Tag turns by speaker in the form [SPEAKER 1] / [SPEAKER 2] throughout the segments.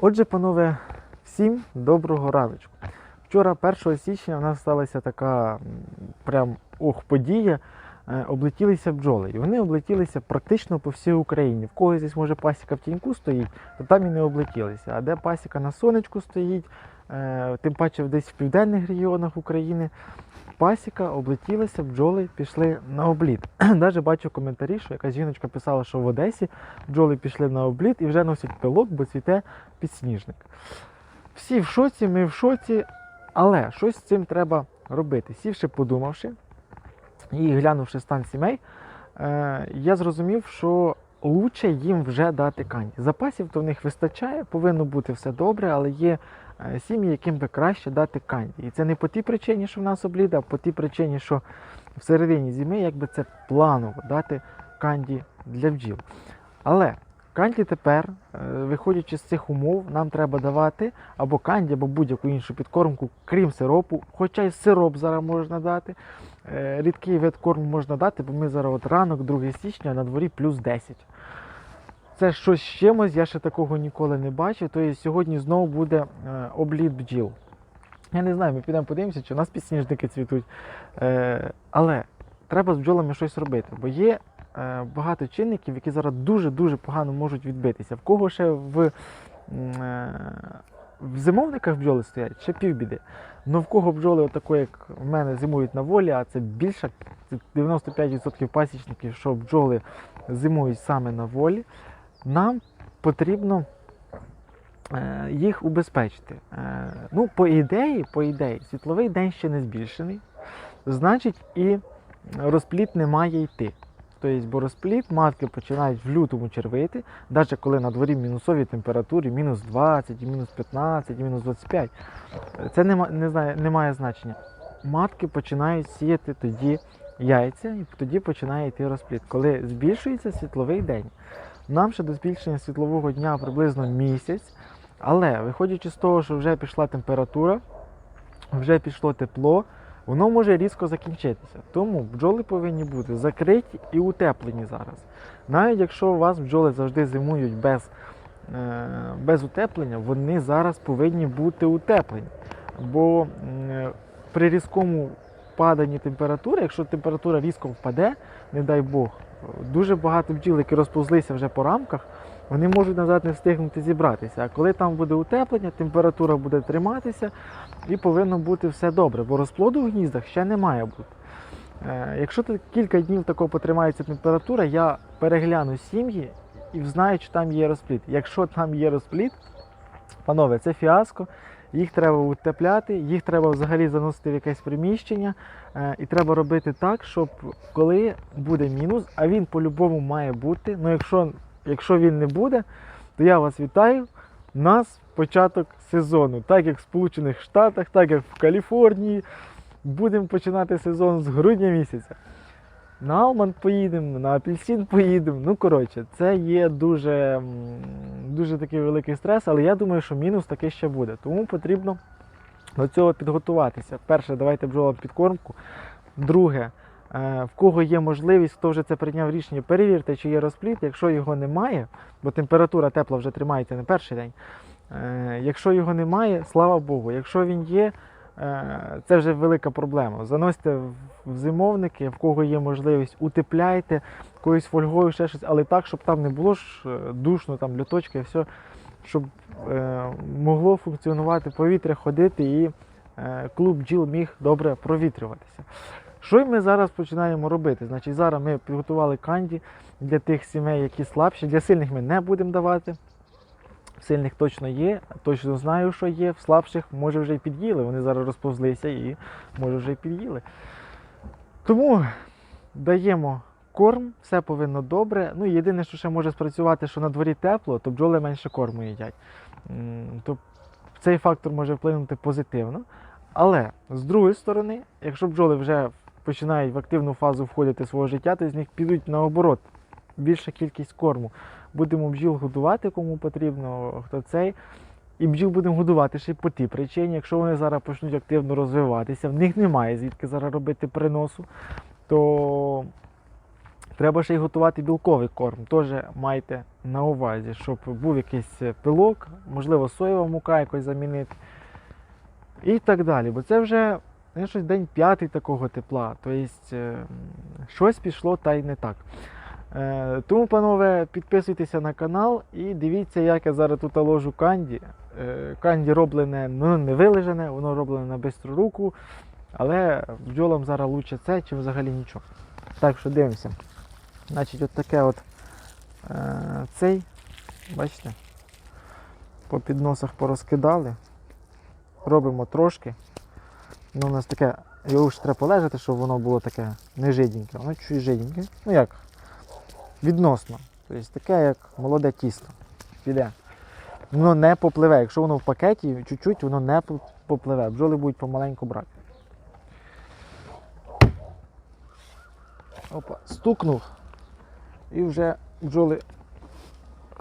[SPEAKER 1] Отже, панове, всім доброго раночку. Вчора, 1 січня, у нас сталася така прям ох подія. Е, Облетілися бджоли. І вони облетілися практично по всій Україні. В когось десь може пасіка в тіньку стоїть, то там і не облетілися. А де пасіка на сонечку стоїть, е, тим паче десь в південних регіонах України, пасіка облетілася, бджоли пішли на обліт. Навіть бачу коментарі, що якась жіночка писала, що в Одесі бджоли пішли на обліт і вже носять пилок, бо цвіте підсніжник. Всі в шоці, ми в шоці, але щось з цим треба робити. Сівши, подумавши і глянувши стан сімей, е, я зрозумів, що лучше їм вже дати канді. Запасів то в них вистачає, повинно бути все добре, але є сім'ї, яким би краще дати канді. І це не по тій причині, що в нас обліт, а по тій причині, що в середині зими якби це планово дати канді для бджіл. Але канді тепер, е, виходячи з цих умов, нам треба давати або канді, або будь-яку іншу підкормку, крім сиропу, хоча й сироп зараз можна дати. Е, Рідкий вид корму можна дати, бо ми зараз от ранок, 2 січня, на дворі плюс 10. Це щось з чимось, я ще такого ніколи не бачив. Тобто сьогодні знову буде е, обліт бджіл. Я не знаю, ми підемо подивимося, чи у нас підсніжники цвітуть. Е, але треба з бджолами щось робити, бо є е, багато чинників, які зараз дуже-дуже погано можуть відбитися. В кого ще в, в зимовниках бджоли стоять, ще півбіди. Ну в кого бджоли, отако, як в мене, зимують на волі, а це більше 95% пасічників, що бджоли зимують саме на волі, нам потрібно е, їх убезпечити. Е, ну, по ідеї, по ідеї, світловий день ще не збільшений, значить і розпліт не має йти. Тобто, бо розпліт матки починають в лютому червити, навіть коли на дворі мінусові температури, мінус 20, мінус 15, і мінус 25. Це не, не, знає, не має значення. Матки починають сіяти тоді яйця, і тоді починає йти розпліт. Коли збільшується світловий день. Нам ще до збільшення світлового дня приблизно місяць, але виходячи з того, що вже пішла температура, вже пішло тепло, воно може різко закінчитися. Тому бджоли повинні бути закриті і утеплені зараз. Навіть якщо у вас бджоли завжди зимують без, е, без утеплення, вони зараз повинні бути утеплені. Бо при різкому паданні температури, якщо температура різко впаде, не дай Бог, дуже багато бджіл, які розповзлися вже по рамках, вони можуть назад не встигнути зібратися. А коли там буде утеплення, температура буде триматися і повинно бути все добре, бо розплоду в гніздах ще не має бути. Е, Якщо кілька днів тако потримається температура, я перегляну сім'ї і знаю, чи там є розпліт. Якщо там є розпліт, панове, це фіаско. Їх треба утепляти, їх треба взагалі заносити в якесь приміщення. е, І треба робити так, щоб коли буде мінус, а він по-любому має бути. Ну, якщо, якщо він не буде, то я вас вітаю. У нас початок сезону. Так як в Сполучених Штатах, так як в Каліфорнії. Будемо починати сезон з грудня місяця. На Алманд поїдемо, на апельсин поїдемо. Ну, коротше, це є дуже, дуже такий великий стрес, але я думаю, що мінус такий ще буде. Тому потрібно до цього підготуватися. Перше, давайте бджолам підкормку. Друге, е, в кого є можливість, хто вже це прийняв рішення, перевірте, чи є розпліт. Якщо його немає, бо температура тепла вже тримається не перший день. е, Якщо його немає, слава Богу. Якщо він є, це вже велика проблема. Заносьте в- зимовники, в кого є можливість, утепляйте якоюсь фольгою, ще щось, але так, щоб там не було ж е, душно, там люточки, все, щоб е, могло функціонувати повітря, ходити і е, клуб бджіл міг добре провітрюватися. Що ми зараз починаємо робити? Значить, зараз ми підготували канді для тих сімей, які слабші. Для сильних ми не будемо давати. В сильних точно є, точно знаю, що є. В слабших може вже й під'їли. Вони зараз розповзлися і може вже й під'їли. Тому даємо корм, все повинно добре. Ну, єдине, що ще може спрацювати, що на дворі тепло, то бджоли менше корму їдять. То цей фактор може вплинути позитивно. Але з другої сторони, якщо бджоли вже починають в активну фазу входити свого життя, то з них підуть наоборот більша кількість корму. Будемо бджіл годувати, кому потрібно, хто цей. І бджіл будемо годувати ще по тій причині, якщо вони зараз почнуть активно розвиватися, в них немає звідки зараз робити приносу, то Треба ще й готувати білковий корм. Теж майте на увазі, щоб був якийсь пилок, можливо, соєва мука якось замінити. І так далі. Бо це вже щось день п'ятий такого тепла. Тобто щось пішло та й не так. Е, Тому, панове, підписуйтеся на канал і дивіться, як я зараз тут ложу канді. Е, Канді роблене, ну не вилежене, воно роблене на бистру руку. Але бджолам зараз лучше це, чим взагалі нічого. Так що дивимося. Значить, от таке от е, цей, бачите, по підносах порозкидали. Робимо трошки. Ну, у нас таке, його ж треба полежати, щоб воно було таке не жиденьке. Воно чуть жиденьке. Ну як? Відносно. Тобто таке, як молоде тісто. Піде. Воно не попливе. Якщо воно в пакеті, чуть-чуть воно не попливе. Бджоли будуть помаленьку брати. Опа, стукнув і вже бджоли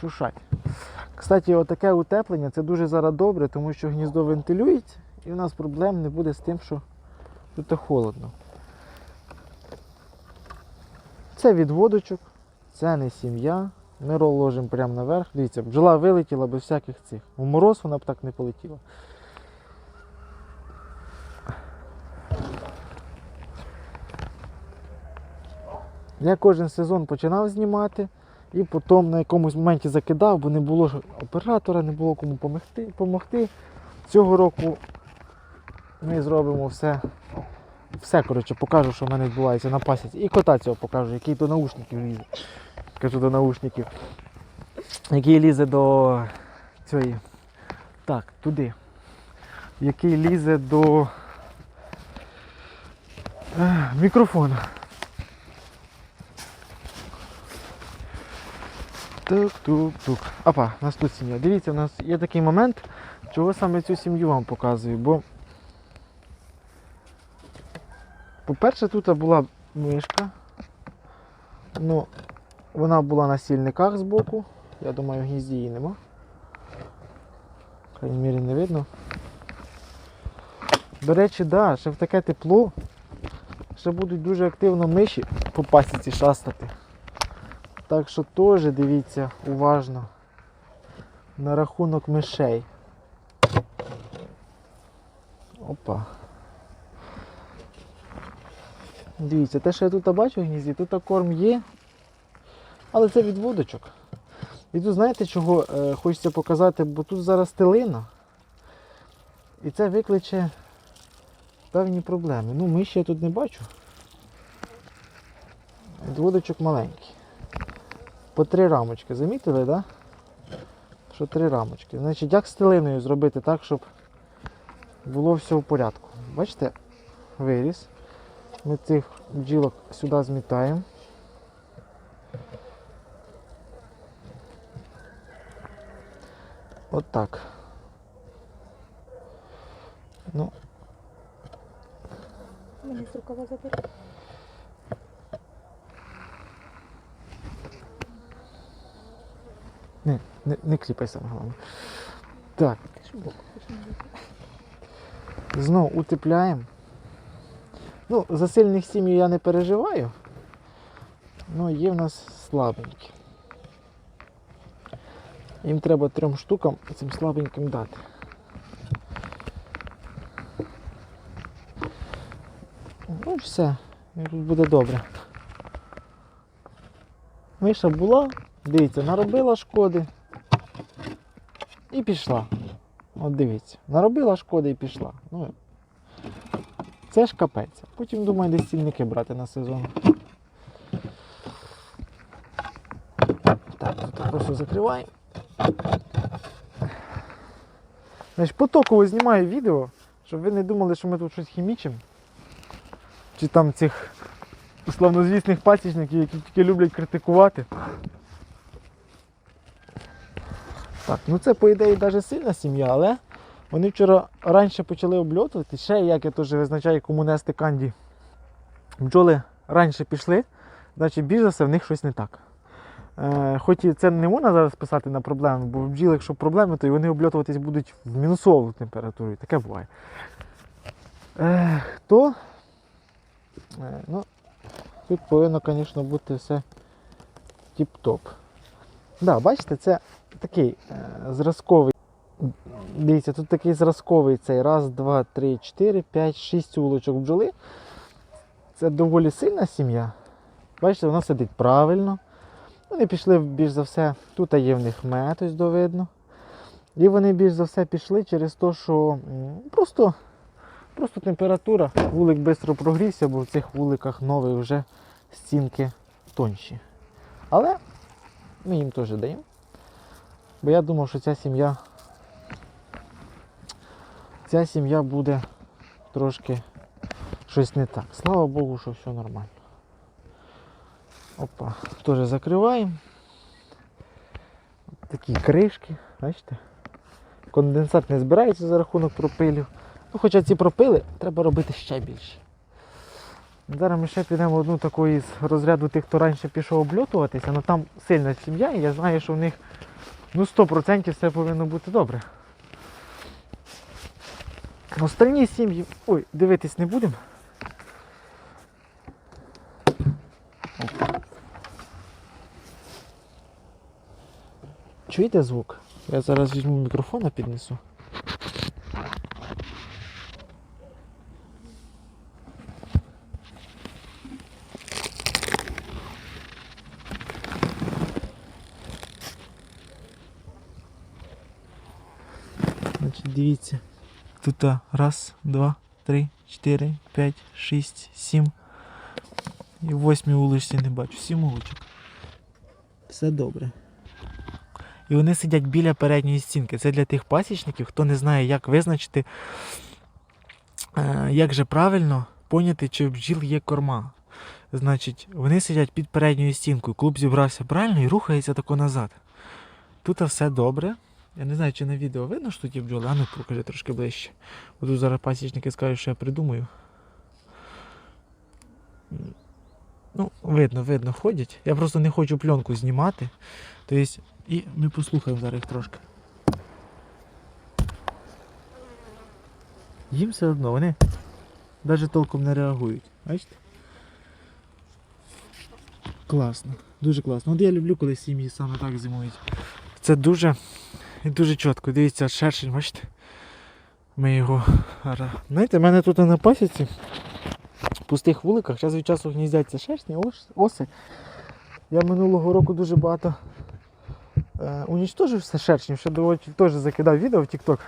[SPEAKER 1] шушать. Кстати, отаке утеплення це дуже зараз добре, тому що гніздо вентилюється і в нас проблем не буде з тим, що тут холодно. Це відводочок, це не сім'я. Ми рол ложимо прямо наверх. Дивіться, бджола вилетіла без всяких цих. У мороз вона б так не полетіла. Я кожен сезон починав знімати і потім на якомусь моменті закидав, бо не було оператора, не було кому помогти. помогти. Цього року ми зробимо все. Все, коротше, покажу, що в мене відбувається на пасіці. І кота цього покажу, який до наушників лізе. Кажу до наушників. Який лізе до цієї. Так, туди. Який лізе до е, мікрофона. Тук-тук-тук. Опа, у нас тут сім'я. Дивіться, у нас є такий момент, чого саме цю сім'ю вам показую, бо по-перше, тут була мишка. Ну, вона була на сільниках збоку. Я думаю, в гнізді її нема. В крайній мірі не видно. До речі, да, ще в таке тепло. Ще будуть дуже активно миші по пасіці шастати. Так що теж дивіться уважно на рахунок мишей. Опа. Дивіться, те, що я тут бачу в гнізді, тут корм є, але це відводочок. І тут знаєте, чого е, хочеться показати, бо тут зараз стелина. І це викличе певні проблеми. Ну, миші я тут не бачу. Відводочок маленький. По три рамочки. Замітили? Да? Що три рамочки. Значить, як стелиною зробити так, щоб було все в порядку. Бачите, виріс. Ми цих бджілок сюди змітаємо. От так. Ну,
[SPEAKER 2] Мені з рукава забери.
[SPEAKER 1] не, не, не кліпай саме головне. Так, знову утепляємо. Ну, за сильних сім'ї я не переживаю. Ну, є в нас слабенькі. Їм треба трьом штукам цим слабеньким дати. Ну все, буде добре. Миша була, дивіться, наробила шкоди і пішла. От дивіться, наробила шкоди і пішла. Ну, це ж капець. Потім думаю, десь стільники брати на сезон. Так, тут просто закриваємо. Значить, потоково знімаю відео, щоб ви не думали, що ми тут щось хімічимо. Чи там цих славнозвісних пасічників, які тільки люблять критикувати. Так, ну це по ідеї навіть сильна сім'я, але вони вчора раніше почали обльотувати. Ще як я теж визначаю, кому нести канді. Бджоли раніше пішли, значить більш за все в них щось не так. Е, хоч і це не можна зараз писати на проблеми, бо в бджіл, якщо проблеми, то і вони обльотуватись будуть в мінусову температуру. і Таке буває. Е, то, е, ну, Тут повинно, звісно, бути все тіп-топ. Да, бачите, це такий зразковий. Дивіться, тут такий зразковий цей. Раз, два, три, чотири, п'ять, шість вулочок бджоли. Це доволі сильна сім'я. Бачите, вона сидить правильно. Вони пішли більш за все. Тут є в них мед, ось довидно. І вони більш за все пішли через те, що просто, просто температура. Вулик швидко прогрівся, бо в цих вуликах нових вже стінки тонші. Але ми їм теж даємо. Бо я думав, що ця сім'я. Ця сім'я буде трошки щось не так. Слава Богу, що все нормально. Опа, теж закриваємо. Такі кришки, бачите? Конденсат не збирається за рахунок пропилів. Ну, хоча ці пропили треба робити ще більше. Зараз ми ще підемо одну таку із розряду тих, хто раніше пішов обльотуватися, але там сильна сім'я, і я знаю, що в них ну, 100% все повинно бути добре. Остальні сім'ї. Ой, дивитись не будемо. Чуєте звук? Я зараз візьму мікрофона піднесу. Значить, дивіться. Тут раз, два, три, чотири, п'ять, шість, сім. І в восьмій вуличці не бачу. Сім вуличок. Все добре. І вони сидять біля передньої стінки. Це для тих пасічників, хто не знає, як визначити, е, як же правильно поняти, чи в бджіл є корма. Значить, вони сидять під передньою стінкою. Клуб зібрався правильно і рухається тако назад. Тут все добре. Я не знаю, чи на відео видно, що тут є бджоли, а ну покажи трошки ближче. Бо тут зараз пасічники скажуть, що я придумаю. Ну, видно, видно, ходять. Я просто не хочу пленку знімати. Тобто, і ми послухаємо зараз їх трошки. Їм все одно, вони навіть толком не реагують. Бачите? Класно, дуже класно. От я люблю, коли сім'ї саме так зимують. Це дуже і дуже чітко. Дивіться, шершень, бачите? Ми його. Знаєте, в мене тут на пасіці в пустих вуликах час від часу гніздяться шершні, оси. Я минулого року дуже багато е, все шершнів, ще доволі теж закидав відео в TikTok.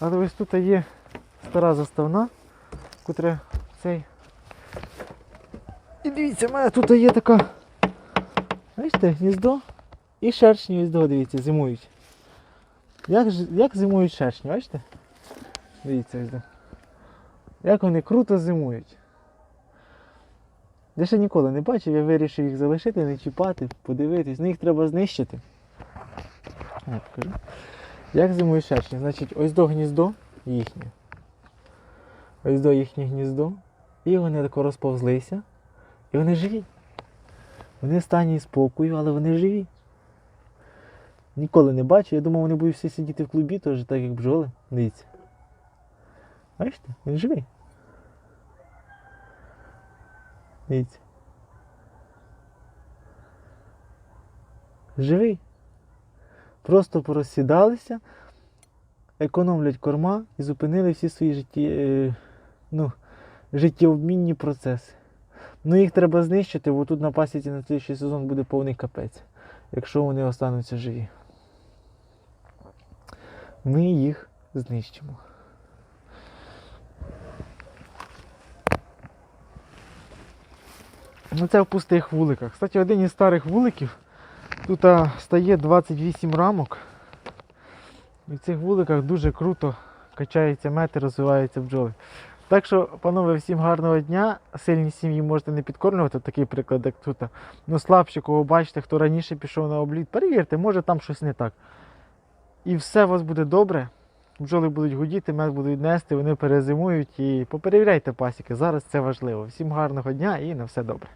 [SPEAKER 1] Але ось тут є стара заставна, котра цей. І дивіться, в мене тут є така. Бачите, гніздо і шершні ось до, дивіться, зимують. Як, як зимують шершні, бачите? Дивіться. Як вони круто зимують. Я ще ніколи не бачив, я вирішив їх залишити, не чіпати, подивитись. Ну їх треба знищити. Я покажу. Як зимують шершні? Значить, ось до гніздо їхнє. Ось до їхнє гніздо. І вони тако розповзлися. І вони живі. Вони в стані спокою, але вони живі. Ніколи не бачив. Я думав, вони будуть всі сидіти в клубі, теж так як бджоли. Дивіться. Бачите? Він живий. Дивіться. Живий. Просто порозсідалися, економлять корма і зупинили всі свої житті, е, ну, життєобмінні процеси. Ну їх треба знищити, бо тут на пасіці на слідчий сезон буде повний капець, якщо вони остануться живі. Ми їх знищимо. Ну це в пустих вуликах. Кстати, один із старих вуликів. Тут стає 28 рамок. І в цих вуликах дуже круто качається мед і розвиваються бджоли. Так що, панове, всім гарного дня. Сильні сім'ї можете не підкормлювати, такий приклад, як тут. Ну, слабші, кого бачите, хто раніше пішов на обліт, перевірте, може там щось не так. І все у вас буде добре. Бджоли будуть гудіти, мед будуть нести, вони перезимують і поперевіряйте пасіки. Зараз це важливо. Всім гарного дня і на все добре.